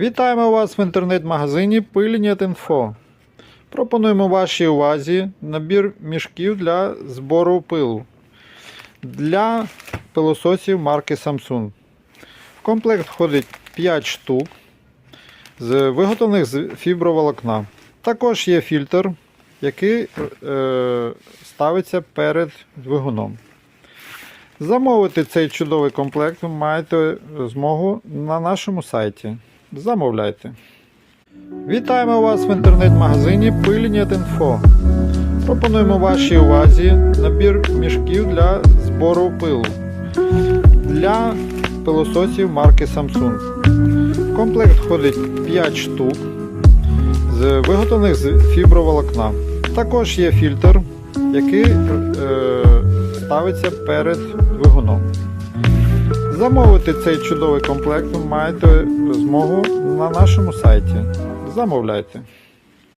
Вітаємо вас в інтернет-магазині Пильнет.Інфо. Пропонуємо вашій увазі набір мішків для збору пилу для пилососів марки Samsung. В комплект входить 5 штук, з виготовлених з фіброволокна. Також є фільтр, який е, ставиться перед двигуном. Замовити цей чудовий комплект ви маєте змогу на нашому сайті. Замовляйте. Вітаємо вас в інтернет-магазині Пильнет.Інфо. Пропонуємо вашій увазі набір мішків для збору пилу для пилососів марки Samsung. В комплект входить 5 штук, з виготовлених з фіброволокна. Також є фільтр, який е, ставиться перед двигуном. Замовити цей чудовий комплект ви маєте змогу на нашому сайті. Замовляйте.